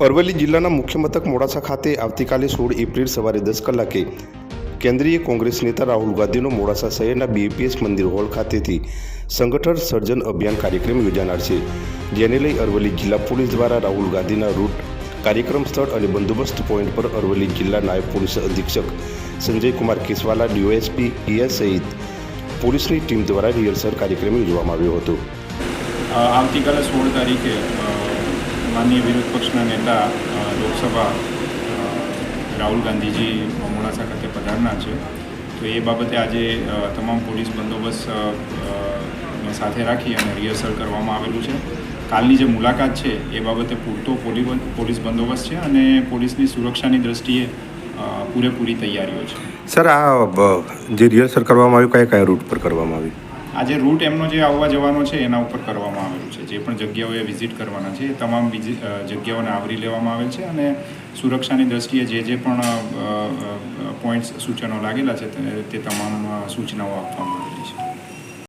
અરવલ્લી જિલ્લાના મુખ્ય મથક મોડાસા ખાતે આવતીકાલે સોળ એપ્રિલ સવારે દસ કલાકે કેન્દ્રીય કોંગ્રેસ નેતા રાહુલ ગાંધીનો મોડાસા શહેરના બીએપીએસ મંદિર હોલ ખાતેથી સંગઠન સર્જન અભિયાન કાર્યક્રમ યોજાનાર છે. જેને લઈ અરવલ્લી જિલ્લા પોલીસ દ્વારા રાહુલ ગાંધીના રૂટ કાર્યક્રમ સ્થળ અને બંદોબસ્ત પોઈન્ટ પર અરવલ્લી જિલ્લા નાયબ પોલીસ અધિક્ષક સંજય કુમાર કેસવાલા ડીઓએસપી પીએસ સહિત પોલીસની ટીમ દ્વારા રિહર્સલ કાર્યક્રમ યોજવામાં આવ્યો હતો. આવતીકાલે સોળ તારીખે માનનીય વિરોધ પક્ષના નેતા લોકસભા રાહુલ ગાંધીજી મોડાસા ખાતે પધારના છે. તો એ બાબતે આજે તમામ પોલીસ બંદોબસ્ત સાથે રાખી અને રિહર્સલ કરવામાં આવેલું છે. કાલની જે મુલાકાત છે, એ બાબતે પૂરતો પોલી પોલીસ બંદોબસ્ત છે અને પોલીસની સુરક્ષાની દ્રષ્ટિએ પૂરેપૂરી તૈયારીઓ છે. સર, આ જે રિહર્સલ કરવામાં આવ્યું કયા કયા રૂટ પર કરવામાં આવ્યું? આજે રૂટ એમનો જે આવવા જવાનો છે, એના ઉપર કરવામાં આવેલું છે. જે પણ જગ્યાઓએ વિઝિટ કરવાના છે, એ તમામ જગ્યાઓને આવરી લેવામાં આવેલ છે અને સુરક્ષાની દ્રષ્ટિએ જે જે પણ પોઈન્ટ્સ સૂચનો લાગેલા છે, તે તમામ સૂચનાઓ આપવામાં આવેલી છે.